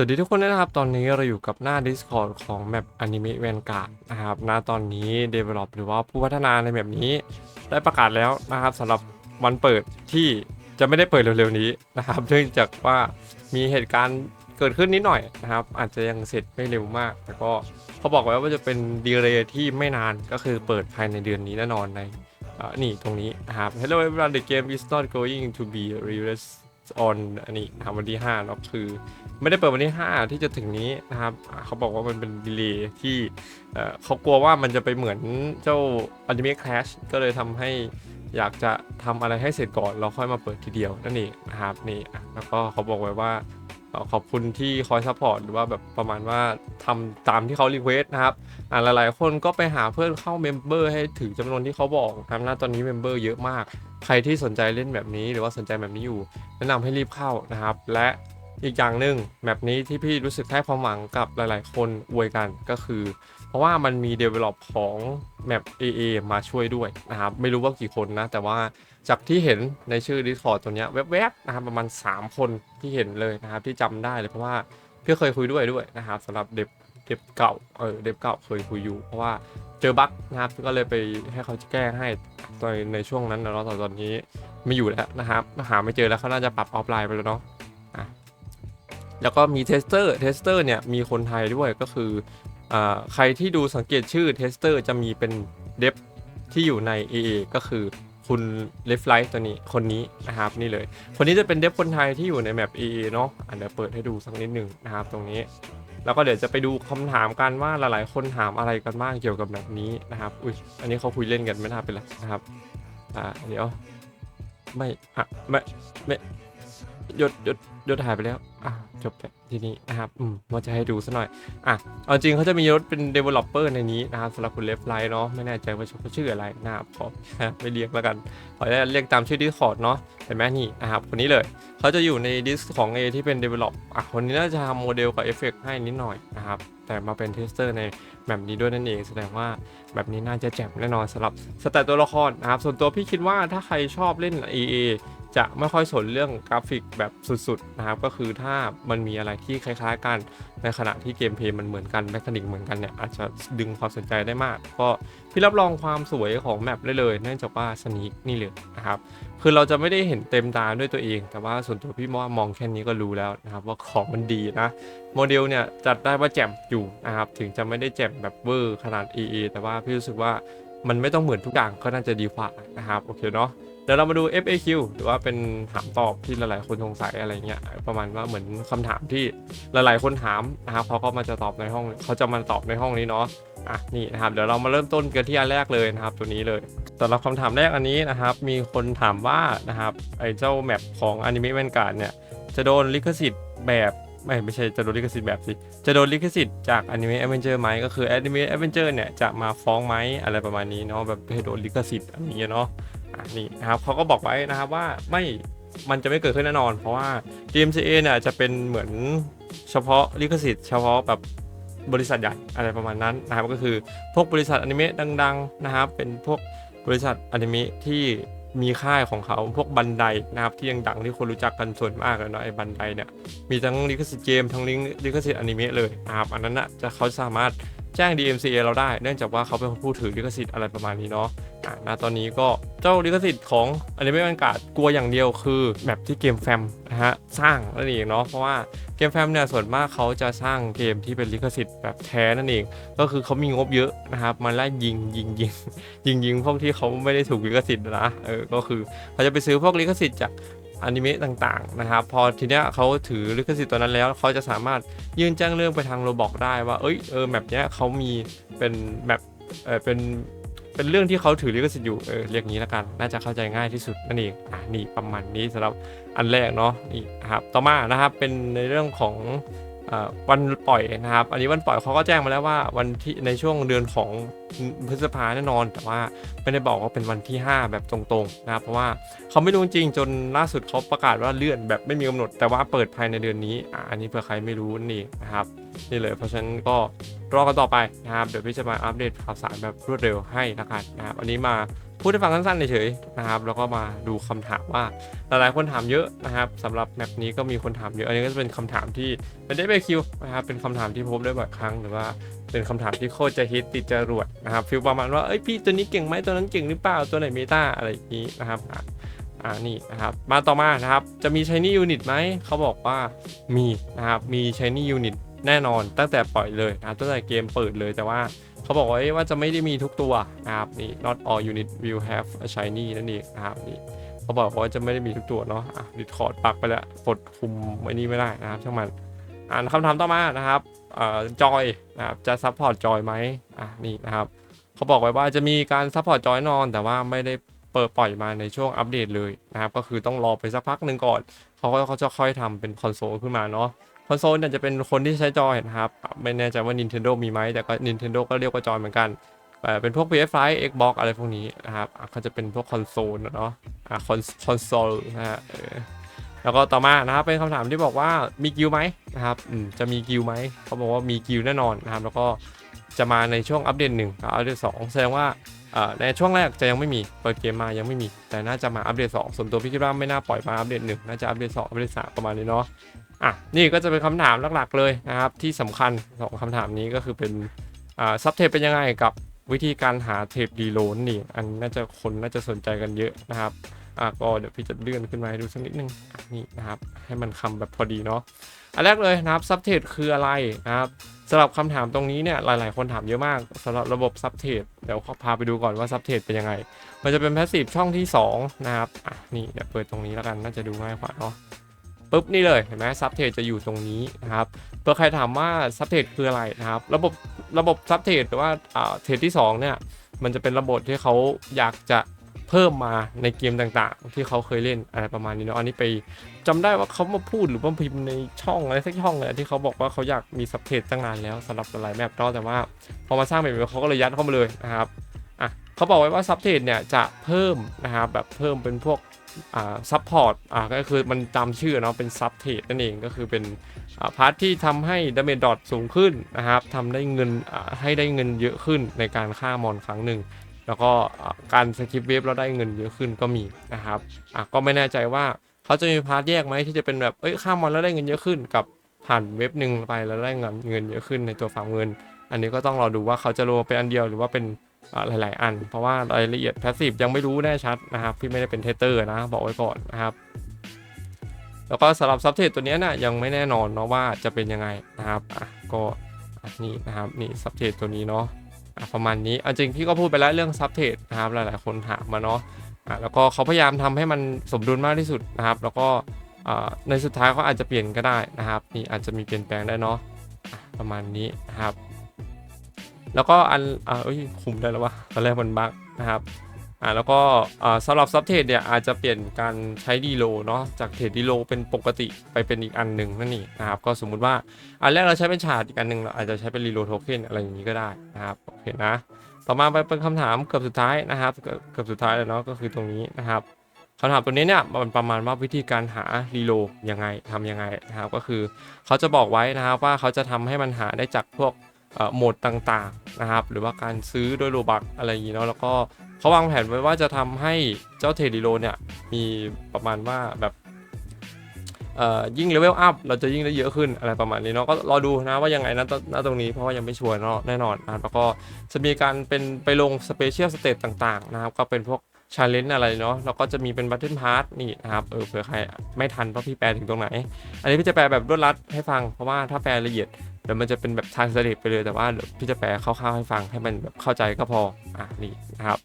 สวัสดีทุกคนนะครับ ตอนนี้เราอยู่กับหน้า Discord ของแมป Anime Vanguard นะครับณตอนนี้ Develop หรือว่าผู้พัฒนาในแบบนี้ ได้ประกาศแล้วนะครับสำหรับวันเปิดที่จะไม่ได้เปิดเร็วๆนี้นะครับเนื่องจากว่ามีเหตุการณ์เกิดขึ้นนิดหน่อยนะครับ อาจจะยังเสร็จไม่เร็วมาก แต่ก็เขาบอกไว้ว่าจะเป็นดีเลย์ที่ไม่นานก็คือเปิดภายในเดือนนี้แน่นอนในนี่ตรงนี้นะครับ Hello everyone the game is not going to be released on อันนี้นะครับวันที่5เนาะคือ ไม่ได้เปิดวันที่ 5 ที่จะถึงนี้นะครับ เขาบอกว่ามันเป็นดีเลย์ที่เขากลัวว่ามันจะไปเหมือนเจ้า Anime Clash ก็เลยทำให้อยากจะทำอะไรให้เสร็จก่อน แล้วค่อยมาเปิดทีเดียวนั่นเองนะครับนี่แล้วก็เขาบอกไว้ว่า ขอบคุณที่คอยซัพพอร์ตหรือว่าแบบประมาณว่าทำตามที่เขารีเควสนะครับอ่าหลายๆ คนก็ไปหาเพื่อนเข้าเมมเบอร์ให้ถึงจำนวนที่เขาบอกนะครับณตอนนี้เมมเบอร์เยอะมาก ใครที่สนใจเล่นแบบนี้หรือว่าสนใจแบบนี้อยู่ แนะนำให้รีบเข้านะครับ และอีกอย่างหนึ่งแมปนี้ที่พี่รู้สึกให้ความหวังกับหลาย ๆ คนอวยกันก็คือ เพราะว่ามันมี develop ของแมป AA มาช่วยด้วยนะครับ ไม่รู้ว่ากี่คนนะ แต่ว่า จากที่เห็นในชื่อ Discord ตัวเนี้ยแวบๆนะครับประมาณ 3 คนที่เห็นเลยนะครับที่จำได้เลยเพราะว่าพี่เคยคุยด้วยด้วยนะครับสำหรับเด็บเด็บเก่าเออเด็บเก่าเคยคุยอยู่ เพราะว่าเจอบั๊กนะครับก็เลยไปให้เขาแก้ให้ตอนในช่วงนั้นเนาะตอนนี้ไม่อยู่แล้วนะครับหาไม่เจอแล้วเขาน่าจะปรับออฟไลน์ไปแล้วเนาะอะแล้วก็มีเทสเตอร์เทสเตอร์เนี่ยมีคนไทยด้วยก็คืออใครที่ดูสังเกตชื่อเทสเตอร์จะมีเป็นเดฟที่อยู่ใน AA ก็คือ คุณเลฟไลท์ตัวนี้คนนี้นะครับนี่เลย คนนี้จะเป็นเดฟคนไทยที่อยู่ในแมป AA เนาะอะเดี๋ยวเปิดให้ดูสักนิดหนึ่งนะครับตรงนี้ แล้วก็เดี๋ยวจะไปดูคำถามกันว่าหลายๆ คนถามอะไรกันบ้างเกี่ยวกับแบบนี้นะครับอุ้ยอันนี้เขาคุยเล่นกันไม่น่าเป็นไรนะครับอ่าเดี๋ยวไม่อะไม่ไม่หยดหยดหยดหายไปแล้วอะจบแบบ ทีนี้นะครับอืมว่าจะให้ดูซะหน่อย อะ เอาจริงเขาจะมีรถเป็น developer ในนี้นะครับสำหรับคุณเลฟไลท์เนาะ ไม่แน่ใจว่าเขาชื่ออะไรนะครับขอไม่เรียกแล้วกัน ขออนุญาตเรียกตามชื่อ Discord เนาะ เห็นไหมนี่นะครับ คนนี้เลย เขาจะอยู่ในดิสของ A ที่เป็น develop อะ คนนี้น่าจะทำโมเดลกับเอฟเฟกให้นิดหน่อยนะครับแต่มาเป็นเทสเตอร์ในแบบนี้ด้วยนั่นเอง แสดงว่าแบบนี้น่าจะแจ่มแน่นอนสำหรับสแตทตัวละครนะครับ ส่วนตัวพี่คิดว่าถ้าใครชอบเล่น EA จะไม่ค่อยสนเรื่องกราฟิกแบบสุดๆนะครับก็คือถ้ามันมีอะไรที่คล้ายๆ กันในขณะที่เกมเพลย์มันเหมือนกันแมคานิกเหมือนกันเนี่ยอาจจะดึงความสนใจได้มาก ก็พี่รับรองความสวยของแมปได้เลย เนื่องจากว่าสนีกนี่เลยนะครับคือเราจะไม่ได้เห็นเต็มตาด้วยตัวเอง แต่ว่าส่วนตัวพี่ว่ามองแค่นี้ก็รู้แล้วนะครับว่าของมันดีนะโมเดลเนี่ยจัดได้ว่าแจ่มอยู่นะครับถึงจะไม่ได้แจ่มแบบเวอร์ขนาด EA แต่ว่าพี่รู้สึกว่ามันไม่ต้องเหมือนทุกอย่างก็น่าจะดีกว่านะครับโอเคเนาะ ดี๋ยวเรามาดู FAQ หรือว่าเป็นถามตอบที่หลายๆคนสงสัยอะไรเงี้ยประมาณว่าเหมือนคำถามที่หลายๆคนถามนะครับเขาก็มาจะตอบในห้องเขาจะมาตอบในห้องนี้เนาะอะนี่นะครับเดี๋ยวเรามาเริ่มต้นกันที่อันแรกเลยนะครับ ตัวนี้เลยสำหรับคำถามแรกอันนี้นะครับ มีคนถามว่านะครับไอ้เจ้าแมปของ Anime Vanguard เนี่ยจะโดนลิขสิทธิ์แบบไม่ไม่ใช่จะโดนลิขสิทธิ์แบบสิ จะโดนลิขสิทธิ์จาก Anime Adventure ไหมก็คือ Anime Adventure เนี่ยจะมาฟ้องไหมอะไรประมาณนี้เนาะแบบให้โดนลิขสิทธิ์อันนี้เนาะ นี่นะครับเขาก็บอกไว้นะครับว่าไม่มันจะไม่เกิดขึ้นแน่นอน เพราะว่า DMCA เนี่ยจะเป็นเหมือนเฉพาะลิขสิทธิ์เฉพาะแบบบริษัทใหญ่อะไรประมาณนั้นนะครับก็คือพวกบริษัทอนิเมะดัง ๆนะครับ เป็นพวกบริษัทอนิเมะที่มีค่ายของเขาพวกบันไดนะครับที่ยังดังที่คนรู้จักกันส่วนมากเลยเนาะไอ้บันไดเนี่ยมีทั้งลิขสิทธิ์เกมทั้งลิขสิทธิ์อนิเมะเลยนะครับอันนั้นนะจะเขาสามารถ แจ้ง DMCA เราได้เนื่องจากว่าเขาเป็นผู้ถือลิขสิทธิ์อะไรประมาณนี้เนาะอ่าณตอนนี้ก็เจ้าลิขสิทธิ์ของอนิเมะบรรกาศกลัวอย่างเดียวคือแบบที่เกมแฟมนะฮะสร้างนั่นเองเนาะเพราะว่าเกมแฟมเนี่ยส่วนมากเขาจะสร้างเกมที่เป็นลิขสิทธิ์แบบแท้นั่นเอง ก็คือเขามีงบเยอะนะครับมาไล่ยิงยิงยิงยิงยิงพวกที่เขาไม่ได้ถูกลิขสิทธิ์นะเออก็คือเขาจะไปซื้อพวกลิขสิทธิ์จาก อนิเมะต่างๆนะครับ พอทีเนี้ยเขาถือลิขสิทธิ์ตัวนั้นแล้วเขาจะสามารถยื่นแจ้งเรื่องไปทางโรบอกได้ว่า เอ้ยเออแมปเนี้ยเขามีเป็นแมปเออเป็นเป็นเรื่องที่เขาถือลิขสิทธิ์อยู่เออเรียกงี้แล้วกัน น่าจะเข้าใจง่ายที่สุดนั่นเองอะนี่ประมาณนี้สำหรับอันแรกเนาะนี่ครับต่อมานะครับเป็นในเรื่องของ วันปล่อยนะครับ อันนี้วันปล่อยเขาก็แจ้งมาแล้วว่าวันที่ในช่วงเดือนของพฤษภาแน่นอน แต่ว่าไม่ได้บอกว่าเป็นวันที่ 5 แบบตรงๆนะครับ เพราะว่าเขาไม่รู้จริงจนล่าสุดเขาประกาศว่าเลื่อนแบบไม่มีกำหนด แต่ว่าเปิดภายในเดือนนี้อันนี้เผื่อใครไม่รู้นี่นะครับนี่เลยเพราะฉะนั้นก็รอกันต่อไปนะครับ เดี๋ยวพี่จะมาอัปเดตข่าวสารแบบรวดเร็วให้ละกันนะครับ อันนี้มา พูดให้ฟังสั้นๆเฉยๆนะครับ แล้วก็มาดูคำถามว่าหลายๆคนถามเยอะนะครับสำหรับแมปนี้ก็มีคนถามเยอะ อันนี้ก็จะเป็นคำถามที่เป็นได้ไปคิวนะครับ เป็นคำถามที่พบได้บ่อยครั้งหรือว่าเป็นคำถามที่โคตรจะฮิตติดจรวดนะครับฟิลประมาณว่าเอ้ยพี่ตัวนี้เก่งไหมตัวนั้นเก่งหรือเปล่าตัวไหนเมตาอะไรอย่างนี้นะครับอ่านี่นะครับมาต่อมานะครับจะมี Shiny Unit ไหมเขาบอกว่ามีนะครับมี Shiny Unit แน่นอนตั้งแต่ปล่อยเลยนะตั้งแต่เกมเปิดเลยแต่ว่า เขาบอกไว้ว่าจะไม่ได้มีทุกตัวนะครับนี่ not all unit will have a shiny นั่นเองนะครับนี่เขาบอกว่าจะไม่ได้มีทุกตัวเนาะอะดิคอร์ดปักไปแล้วกดคุมไว้นี่ไม่ได้นะครับช่างมันอ่านคำถามต่อมานะครับเอ่อจอยนะครับจะซัพพอร์ตจอยไหมอะนี่นะครับเขาบอกไว้ว่าจะมีการซัพพอร์ตจอยนอน แต่ว่าไม่ได้เปิดปล่อยมาในช่วงอัปเดตเลยนะครับก็คือต้องรอไปสักพักหนึ่งก่อนเขาก็เขาจะค่อยทำเป็นคอนโซลขึ้นมาเนาะ คอนโซลเนี่ยจะเป็นคนที่ใช้จอยนะครับ ไม่แน่ใจว่า Nintendo มีไหมแต่ก็ Nintendo ก็เรียกว่าจอยเหมือนกันเป็นพวก PS5 Xbox อะไรพวกนี้นะครับเขาจะเป็นพวกคอนโซลเนาะคอนคอนโซลนะฮะแล้วก็ต่อมานะครับเป็นคำถามที่บอกว่ามีกิลไหมนะครับจะมีกิลไหมเขาบอกว่ามีกิลแน่นอนนะครับ แล้วก็จะมาในช่วงอัปเดตหนึ่งอัปเดตสองแสดงว่าในช่วงแรกจะยังไม่มีเปิดเกมมายังไม่มี แต่น่าจะมาอัปเดตสองส่วนตัวพี่คิดว่าไม่น่าปล่อยมาอัปเดตหนึ่งน่าจะอัปเดตสองอัปเดตสามประมาณนี้เนาะ อะนี่ก็จะเป็นคำถามหลักๆเลยนะครับ ที่สำคัญสองคำถามนี้ก็คือเป็นอ่าซับเทปเป็นยังไงกับวิธีการหาเทปดีโลนนี่ อันน่าจะคนน่าจะสนใจกันเยอะนะครับอะก็เดี๋ยวพี่จะเลื่อนขึ้นมาให้ดูสักนิดนึงนี่นะครับให้มันคำแบบพอดีเนาะอันแรกเลยนะครับซับเทปคืออะไรนะครับสำหรับคำถามตรงนี้เนี่ยหลาย ๆ คนถามเยอะมากสำหรับระบบซับเทปเดี๋ยวพาไปดูก่อนว่าซับเทปเป็นยังไง มันจะเป็นแพสซีฟช่องที่สองนะครับอะนี่เดี๋ยวเปิดตรงนี้แล้วกันน่าจะดูง่ายกว่าเนาะ ปุ๊บนี่เลยเห็นไหมซับเทรดจะอยู่ตรงนี้นะครับเพื่อใครถามว่าซับเทรดคืออะไรนะครับ ระบบระบบซับเทรดหรือว่าเทรดที่2เนี่ยมันจะเป็นระบบที่เขาอยากจะเพิ่มมาในเกมต่างๆ ที่เขาเคยเล่นอะไรประมาณนี้เนาะอันนี้ไปจำได้ว่าเขามาพูดหรือว่าพิมพ์ในช่องอะไรสักช่องเลยที่เขาบอกว่าเขาอยากมีซับเทรดตั้งนานแล้วสำหรับหลายแมปเนาะแต่ว่าพอมาสร้างแบบนี้เขาก็เลยยัดเข้ามาเลยนะครับ เขาบอกไว้ว่าซับเทรดเนี่ยจะเพิ่มนะครับแบบเพิ่มเป็นพวกอ่าซัพพอร์ตอ่าก็คือมันตามชื่อเนาะเป็นซับเทรดนั่นเองก็คือเป็นพาร์ทที่ทำให้ดาเมจดอทสูงขึ้นนะครับทำได้เงินให้ได้เงินเยอะขึ้นในการฆ่ามอนครั้งหนึ่ง แล้วก็การสกิปเวฟแล้วได้เงินเยอะขึ้นก็มีนะครับอะก็ไม่แน่ใจว่าเขาจะมีพาร์ทแยกไหมที่จะเป็นแบบเอ้ยฆ่ามอนแล้วได้เงินเยอะขึ้น กับผ่านเว็บหนึ่งไปแล้วได้เงินเงินเยอะขึ้นในตัวฟาร์มเงิน อันนี้ก็ต้องรอดูว่าเขาจะรวมเป็นอันเดียวหรือว่าเป็น หลาย ๆ อัน เพราะว่ารายละเอียด Passive ยังไม่รู้แน่ชัดนะครับ พี่ไม่ได้เป็นเทสเตอร์นะ บอกไว้ก่อนนะครับ แล้วก็สำหรับซับเทรดตัวนี้นะยังไม่แน่นอนเนาะว่าจะเป็นยังไงนะครับอะก็นี่นะครับนี่ซับเทรดตัวนี้เนาะะประมาณนี้จริงพี่ก็พูดไปแล้วเรื่องซับเทรดนะครับหลาย ๆ คนถามมาเนาะะแล้วก็เขาพยายามทำให้มันสมดุลมากที่สุดนะครับ แล้วก็ในสุดท้ายเขาอาจจะเปลี่ยนก็ได้นะครับ นี่อาจจะมีเปลี่ยนแปลงได้เนาะะประมาณนี้นะครับ แล้วก็อันอ่าเอ้ยคุมได้แล้ววะตอนแรกมันบั๊กนะครับอ่าแล้วก็อ่าสำหรับซับเทรดเนี่ยอาจจะเปลี่ยนการใช้ดีโลเนาะจากเทรดดีโลเป็นปกติไปเป็นอีกอันหนึ่งนั่นนี่นะครับก็สมมุติว่าอันแรกเราใช้เป็นชาร์ดอีกอันหนึ่งเราอาจจะใช้เป็นรีโลโทเค็นอะไรอย่างนี้ก็ได้นะครับโอเคนะต่อมาไปเป็นคำถามเกือบสุดท้ายนะครับเกือบสุดท้ายแล้วเนาะก็คือตรงนี้นะครับคำถามตัวนี้เนี่ยมันประมาณว่าวิธีการหารีโลยังไงทำยังไงนะครับก็คือเขาจะบอกไว้นะครับว่าเขาจะทำให้มันหาได้จากพวก โหมดต่างๆนะครับ หรือว่าการซื้อด้วยโลบักอะไรอย่างนี้เนาะแล้วก็เขาวางแผนไว้ว่าจะทำให้เจ้าเทดิโลเนี่ยมีประมาณว่าแบบยิ่งเลเวลอัพเราจะยิ่งได้เยอะขึ้นอะไรประมาณนี้เนาะก็รอดูนะว่ายังไงนะตณตรงนี้เพราะว่ายังไม่ชัวร์เนาะแน่นอนนะแล้วก็จะมีการเป็นไปลงสเปเชียลสเตตต่างๆนะครับ ก็เป็นพวก ชาเลนจ์อะไรเนาะแล้วก็จะมีเป็นบัตเทิลพาร์ทนี่นะครับเออเผื่อใครไม่ทันเพราะพี่แปลถึงตรงไหน อันนี้พี่จะแปลแบบรวดรัดให้ฟังเพราะว่าถ้าแปลละเอียดเดี๋ยวมันจะเป็นแบบทางเสด็จไปเลยแต่ว่าพี่จะแปลคร่าวๆให้ฟังให้มันแบบเข้าใจก็พออะนี่นะครับ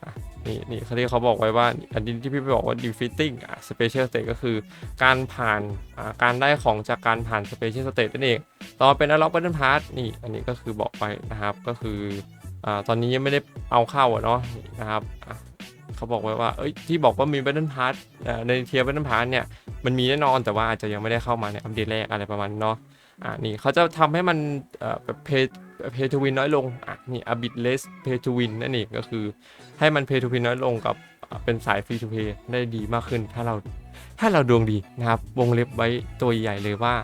อะนี่นี่เขาที่เขาบอกไว้ว่าอันนี้ที่พี่ไปบอกว่า defeating อะ special state ก็คือการผ่านอ่าการได้ของจากการผ่าน special state นั่นเองต่อมาเป็น unlock button pass นี่อันนี้ก็คือบอกไปนะครับก็คืออ่าตอนนี้ยังไม่ได้เอาเข้าอะเนาะนะครับอะ เขาบอกไว้ว่าเอ้ยที่บอกว่ามี button pass อ่าในเทียร์ button pass เนี่ยมันมีแน่นอนแต่ว่าอาจจะยังไม่ได้เข้ามาในอัปเดตแรกอะไรประมาณเนาะอ่านี่เขาจะทำให้มันเอ่อแบบ pay pay to win น้อยลงอะนี่ a bit less pay to win นั่นเองก็คือ ให้มัน pay to win น้อยลงกับเป็นสาย free to play ได้ดีมากขึ้น ถ้าเราถ้าเราดวงดีนะครับวงเล็บไว้ตัวใหญ่เลยว่า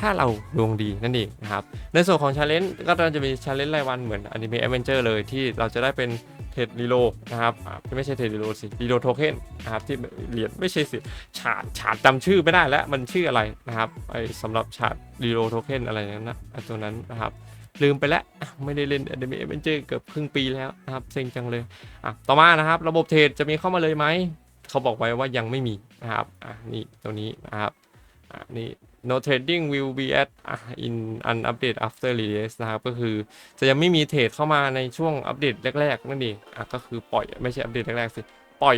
ถ้าเราดวงดีนั่นเองนะครับ ในส่วนของ challenge ก็จะมี challenge รายวันเหมือน anime adventure เลยที่เราจะได้เป็น เทรดรีโลนะครับอ่ไม่ใช่เทรดรีโลสิรีโลโทเค็นนะครับที่เหรียญไม่ใช่สิฉาดฉาดจำชื่อไม่ได้แล้วมันชื่ออะไรนะครับไอสำหรับฉาดรีโลโทเค็นอะไรนั้นนะไอตัวนั้นนะครับลืมไปแล้ว ไม่ได้เล่น Anime Adventure เกือบครึ่งปีแล้วนะครับเซ็งจังเลยอะต่อมานะครับ ระบบเทรดจะมีเข้ามาเลยไหม เขาบอกไว้ว่ายังไม่มีนะครับอะนี่ตัวนี้นะครับอะนี่ no trading will be at in an update after release นะครับ ก็คือจะยังไม่มีเทรดเข้ามาในช่วงอัปเดตแรก ๆ นั่นเองอะก็คือปล่อยไม่ใช่อัปเดตแรก ๆ สิ ปล่อย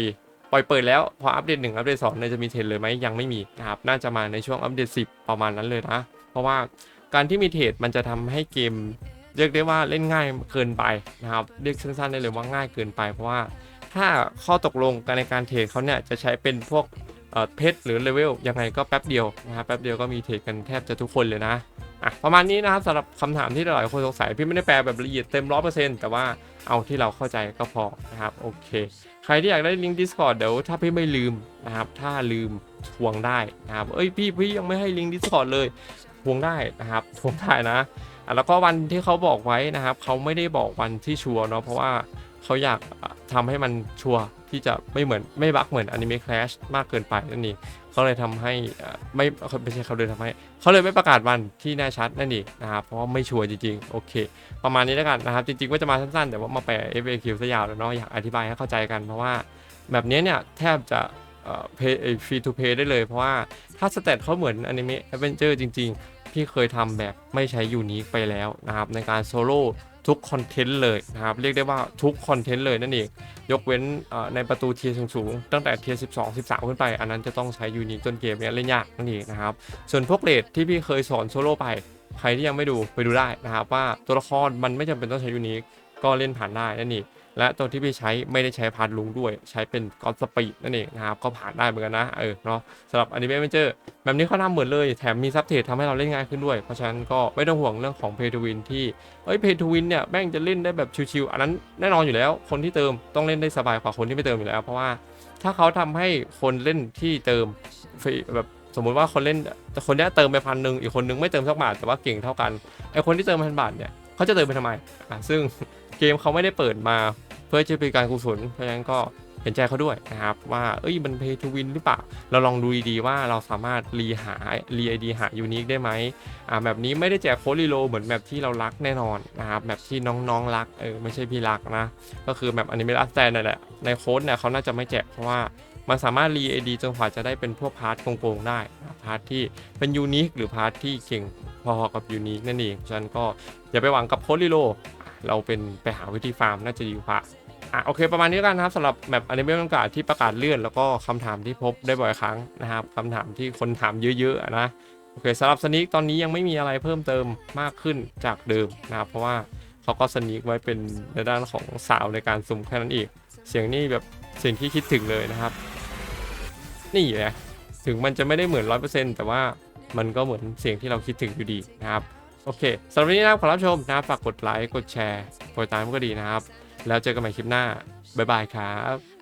ปล่อยเปิดแล้ว พออัปเดต 1 อัปเดต2เนี่ยจะมีเทรดเลยไหมยังไม่มีนะครับ น่าจะมาในช่วงอัปเดต 10 ประมาณนั้นเลยนะ เพราะว่าการที่มีเทรดมันจะทำให้เกม เรียกได้ว่าเล่นง่ายเกินไปนะครับ เรียกสั้นๆได้เลยว่าง่ายเกินไป เพราะว่าถ้าข้อตกลงกันในการเทรดเขาเนี่ยจะใช้เป็นพวก เพชรหรือเลเวลยังไงก็แป๊บเดียวนะครับแป๊บเดียวก็มีเทรดกันแทบจะทุกคนเลยนะอะประมาณนี้นะครับสำหรับคำถามที่หลายคนสงสัยพี่ไม่ได้แปลแบบละเอียดเต็มร้อยเปอร์เซ็นต์แต่ว่าเอาที่เราเข้าใจก็พอนะครับโอเค ใครที่อยากได้ลิงก์ Discord เดี๋ยวถ้าพี่ไม่ลืมนะครับถ้าลืมทวงได้นะครับเอ้ยพี่พี่ยังไม่ให้ลิงก์ Discord เลยทวงได้นะครับทวงได้นะแล้วก็วันที่เขาบอกไว้นะครับเขาไม่ได้บอกวันที่ชัวร์เนาะเพราะว่าเขาอยากอะทำให้มันชัวร์ ที่จะไม่เหมือนไม่บักเหมือนอนิเมะคลชมากเกินไปนั่นเองเขาเลยทำให้ไม่ไม่ใช่เขาเลยทำให้เขาเลยไม่ประกาศวันที่แน่ชัดนั่นเองนะครับเพราะไม่ชัวร์จริงๆ โอเค ประมาณนี้แล้วกันนะครับ จริงๆว่าจะมาสั้นๆ แต่ว่ามาแปล FAQ ซะยาวเลยเนาะอยากอธิบายให้เข้าใจกันเพราะว่าแบบนี้เนี่ยแทบจะเอ่อฟรีทูเพย์ได้เลยเพราะว่าถ้าสเตตเขาเหมือนอนิเมะแอดเวนเจอร์จริง ๆ พี่เคยทำแบบไม่ใช้ยูนิคไปแล้วนะครับในการโซโล่ ทุกคอนเทนต์เลยนะครับเรียกได้ว่าทุกคอนเทนต์เลยนั่นเองยกเว้นในประตูเทียร์สูงๆตั้งแต่เทียร์12 13 ขึ้นไป อันนั้นจะต้องใช้ยูนิคจนเกมเนี้ยเล่นยากนั่นเองนะครับส่วนพวกเลดที่พี่เคยสอนโซโล่ไป ใครที่ยังไม่ดูไปดูได้นะครับว่าตัวละครมันไม่จำเป็นต้องใช้ยูนิคก็เล่นผ่านได้นั่นเอง และตัวที่พี่ใช้ไม่ได้ใช้พาร์ทลุงด้วย ใช้เป็นกอสปีดนั่นเองนะครับก็ผ่านได้เหมือนกันนะเออเนาะสำหรับอนิเมะเวนเจอร์แบบนี้เขาทำเหมือนเลยแถมมีซับเทรดทำให้เราเล่นง่ายขึ้นด้วย เพราะฉะนั้นก็ไม่ต้องห่วงเรื่องของเพย์ทูวินที่เอ้ยเพย์ทูวินเนี่ยแม่งจะเล่นได้แบบชิวๆอันนั้นแน่นอนอยู่แล้ว คนที่เติมต้องเล่นได้สบายกว่าคนที่ไม่เติมอยู่แล้ว เพราะว่าถ้าเขาทำให้คนเล่นที่เติมแบบสมมุติว่าคนเล่นแต่คนนี้เติมไปพันหนึ่งอีกคนนึงไม่เติมสักบาทแต่ว่าเก่งเท่ากันไอคนที่เติมพันบาทเนี่ยเขาจะเติมไปทำไมอะซึ่งเกมเขาไม่ได้เปิดมา พื่อจะเป็นการกุศลเพราะฉะนั้นก็เห็นใจเขาด้วยนะครับว่าเอ้ยมันเพย์ทูวินหรือเปล่า เราลองดูดีๆว่าเราสามารถรีหารีไอดีหายูนิคได้ไหมอ่าแบบนี้ไม่ได้แจกโค้ดรีโลเหมือนแบบที่เรารักแน่นอนนะครับแบบที่น้องๆรักเออไม่ใช่พี่รักนะก็คือแบบอนิเมะอัสแตนนั่นแหละในโค้ดเนี่ยเขาน่าจะไม่แจกเพราะว่ามันสามารถรีไอดีจนกว่าจะได้เป็นพวกพาร์ทโกงๆได้พาร์ทที่เป็นยูนิคหรือพาร์ทที่เก่งพอๆกับยูนิคนั่นเองฉะนั้นก็อย่าไปหวังกับโค้ดรีโลเราเป็นไปหาวิธีฟาร์มน่าจะดีกว่า อะโอเคประมาณนี้กันนะครับสำหรับแมปอนิเมะประกาศที่ประกาศเลื่อน แล้วก็คำถามที่พบได้บ่อยครั้งนะครับคำถามที่คนถามเยอะๆนะโอเคสำหรับสนิกตอนนี้ยังไม่มีอะไรเพิ่มเติมมากขึ้นจากเดิมนะครับ เพราะว่าเขาก็สนิกไว้เป็นในด้านของสาวในการสุ่มแค่นั้นเองเสียงนี่แบบสิ่งที่คิดถึงเลยนะครับ นี่ไงถึงมันจะไม่ได้เหมือนร้อยเปอร์เซ็นต์แต่ว่ามันก็เหมือนเสียงที่เราคิดถึงอยู่ดีนะครับ โอเคสำหรับวันนี้นะครับขอรับชมนะครับฝากกดไลค์กดแชร์กดติดตามก็ดีนะครับ แล้วเจอกันใหม่คลิปหน้าบ๊ายบายครับ